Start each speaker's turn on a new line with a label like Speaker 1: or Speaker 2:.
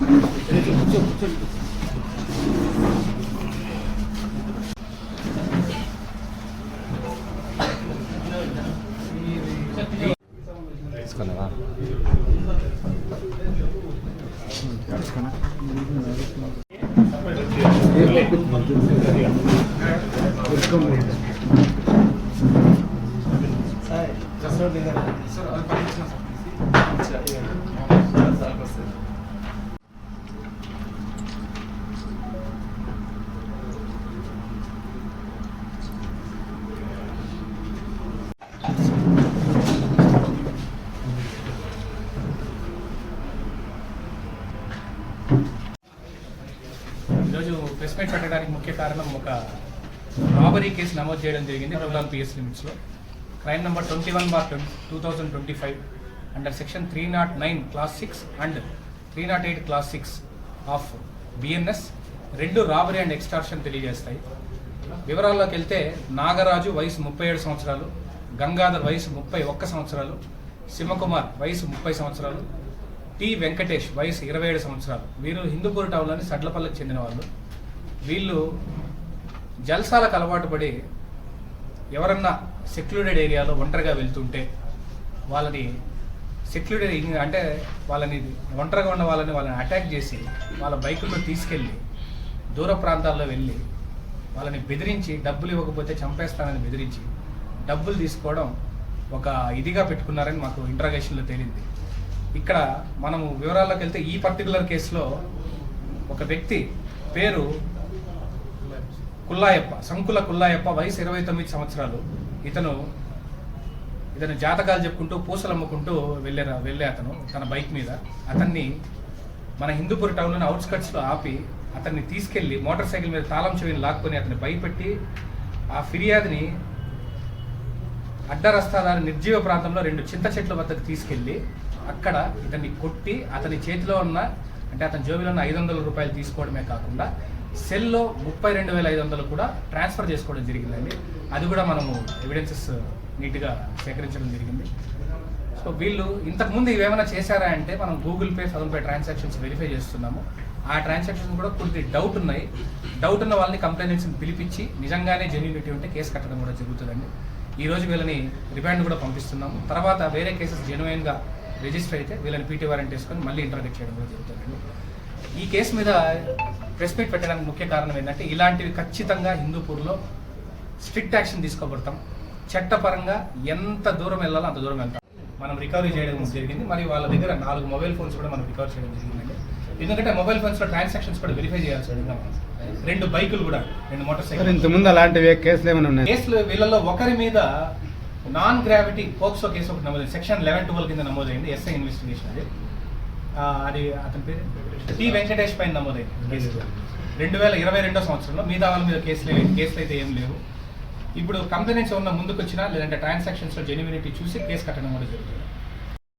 Speaker 1: つ
Speaker 2: かなが。つかな。
Speaker 3: はい。じゃあそれで。
Speaker 4: ఈరోజు press meet పెట్టడానికి ముఖ్య కారణం ఒక రాబరీ కేసు నమోదు చేయడం జరిగింది రూరల్ పిఎస్ లిమిట్స్లో crime number twenty one bar two thousand twenty five under section three nought nine clause six and three nought eight clause six of BNS రెండు రాబరీ అండ్ ఎక్స్టార్షన్ తెలియజేస్తాయి. వివరాల్లోకి వెళ్తే నాగరాజు వయసు ముప్పై ఏడు సంవత్సరాలు గంగాధర్ వయసు ముప్పై ఒక్క సంవత్సరాలు సింహకుమార్ వయసు ముప్పై సంవత్సరాలు టి వెంకటేష్ వయసు ఇరవై ఏడు సంవత్సరాలు. వీరు హిందూపూర్ టౌన్లోని సడ్లపల్లికి చెందిన వాళ్ళు వీళ్ళు జల్సాలకు అలవాటు పడి ఎవరన్నా సెక్లూడెడ్ ఏరియాలో ఒంటరిగా వెళ్తుంటే వాళ్ళని సెక్లూడెడ్ అంటే వాళ్ళని ఒంటరిగా ఉన్న వాళ్ళని వాళ్ళని అటాక్ చేసి వాళ్ళ బైకుల్లో తీసుకెళ్ళి దూర ప్రాంతాల్లో వెళ్ళి వాళ్ళని బెదిరించి డబ్బులు ఇవ్వకపోతే చంపేస్తానని బెదిరించి డబ్బులు తీసుకోవడం ఒక ఇదిగా పెట్టుకున్నారని మాకు ఇంట్రాగేషన్లో తేలింది. ఇక్కడ మనము వివరాల్లోకి వెళ్తే ఈ పర్టికులర్ కేసులో ఒక వ్యక్తి పేరు కుల్లాయప్ప సంకుల కుల్లాయప్ప వయసు ఇరవై తొమ్మిది సంవత్సరాలు. ఇతను ఇతను జాతకాలు చెప్పుకుంటూ పూసలు అమ్ముకుంటూ వెళ్ళే వెళ్ళే అతను తన బైక్ మీద. అతన్ని మన హిందూపూర్ టౌన్లోని అవుట్స్కట్స్లో ఆపి అతన్ని తీసుకెళ్ళి మోటార్ సైకిల్ మీద తాళం చెవిని లాక్కొని అతన్ని భయపెట్టి ఆ ఫిర్యాదుని అడ్డరస్తాదారి నిర్జీవ ప్రాంతంలో రెండు చింత చెట్ల వద్దకు తీసుకెళ్ళి అక్కడ ఇతన్ని కొట్టి అతని చేతిలో ఉన్న అంటే అతని జోబిలో ఉన్న ఐదు వందల రూపాయలు తీసుకోవడమే కాకుండా సెల్లో ముప్పై రెండు వేల ఐదు వందలు కూడా ట్రాన్స్ఫర్ చేసుకోవడం జరిగిందండి. అది కూడా మనము ఎవిడెన్సెస్ నీట్గా సేకరించడం జరిగింది. సో వీళ్ళు ఇంతకుముందు ఇవేమైనా చేశారా అంటే మనం Google Pay PhonePe transactions verify చేస్తున్నాము. ఆ ట్రాన్సాక్షన్స్ కూడా కొద్ది డౌట్ ఉన్నాయి. డౌట్ ఉన్న వాళ్ళని కంప్లైంట్స్ని పిలిపించి నిజంగానే జెన్యునిటీ ఉంటే కేసు కట్టడం కూడా జరుగుతుందండి. ఈ రోజు వీళ్ళని రిమాండ్ కూడా పంపిస్తున్నాము. తర్వాత వేరే కేసెస్ జెన్యున్గా రిజిస్టర్ అయితే వీళ్ళని పీటీ వారెంట్ వేసుకొని మళ్ళీ ఇంటర్గేట్ చేయడం జరుగుతుందండి. ఈ కేసు మీద ప్రెస్ మీట్ పెట్టడానికి ముఖ్య కారణం ఏంటంటే ఇలాంటివి ఖచ్చితంగా హిందూపూర్లో స్ట్రిక్ట్ యాక్షన్ తీసుకోబడతాం. చట్టపరంగా ఎంత దూరం వెళ్ళాలో అంత దూరం వెళ్తాం. మనం రికవరీ చేయడం జరిగింది. మరియు వాళ్ళ దగ్గర నాలుగు మొబైల్ ఫోన్స్ కూడా మనం రికవర్ చేయడం జరిగిందండి. ఎందుకంటే మొబైల్ ఫోన్స్లో ట్రాన్సాక్షన్స్ కూడా వెరిఫై చేయాల్సి ఉంది రెండు బైకులు కూడా రెండు మోటార్ సైకిల్
Speaker 1: ఇంతకుముందు అలాంటివి కేసులు ఏమైనా ఉన్నాయి?
Speaker 4: కేసులు వీళ్ళలో ఒకరి మీద నాన్ గ్రావిటీ పోక్సో కేసు ఒకటి నమోదైంది. సెక్షన్ లెవెన్ ట్వెల్వ్ కింద నమోదైంది. ఎస్ఐ ఇన్వెస్టిగేషన్ అది. అది అతని పేరు? టి వెంకటేష్ పైన నమోదైంది కేసు. రెండు వేల ఇరవై రెండో సంవత్సరంలో మిగతా వాళ్ళ మీద కేసులు కేసులు అయితే ఏం లేవు. ఇప్పుడు కంప్లైంట్స్ ఉన్న ముందుకు వచ్చినా లేదంటే ట్రాన్సాక్షన్స్లో జెన్యునిటీ చూసి కేసు కట్టడం కూడా జరుగుతుంది.